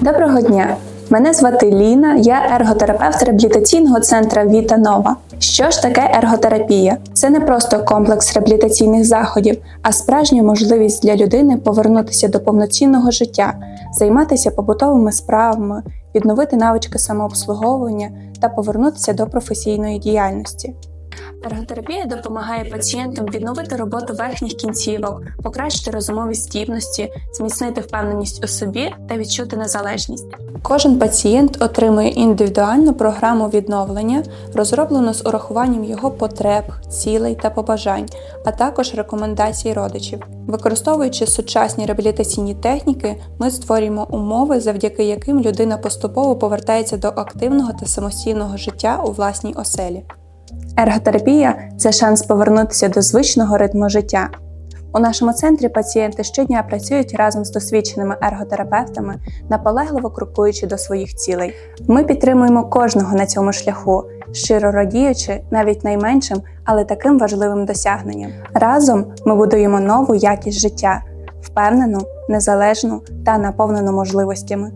Доброго дня! Мене звати Ліна, я ерготерапевт реабілітаційного центру Віта Нова. Що ж таке ерготерапія? Це не просто комплекс реабілітаційних заходів, а справжня можливість для людини повернутися до повноцінного життя, займатися побутовими справами, відновити навички самообслуговування та повернутися до професійної діяльності. Ерготерапія допомагає пацієнтам відновити роботу верхніх кінцівок, покращити розумові здібності, зміцнити впевненість у собі та відчути незалежність. Кожен пацієнт отримує індивідуальну програму відновлення, розроблену з урахуванням його потреб, цілей та побажань, а також рекомендацій родичів. Використовуючи сучасні реабілітаційні техніки, ми створюємо умови, завдяки яким людина поступово повертається до активного та самостійного життя у власній оселі. Ерготерапія це шанс повернутися до звичного ритму життя. У нашому центрі пацієнти щодня працюють разом з досвідченими ерготерапевтами, наполегливо крокуючи до своїх цілей. Ми підтримуємо кожного на цьому шляху, щиро радіючи навіть найменшим, але таким важливим досягненням. Разом ми будуємо нову якість життя, впевнену, незалежну та наповнену можливостями.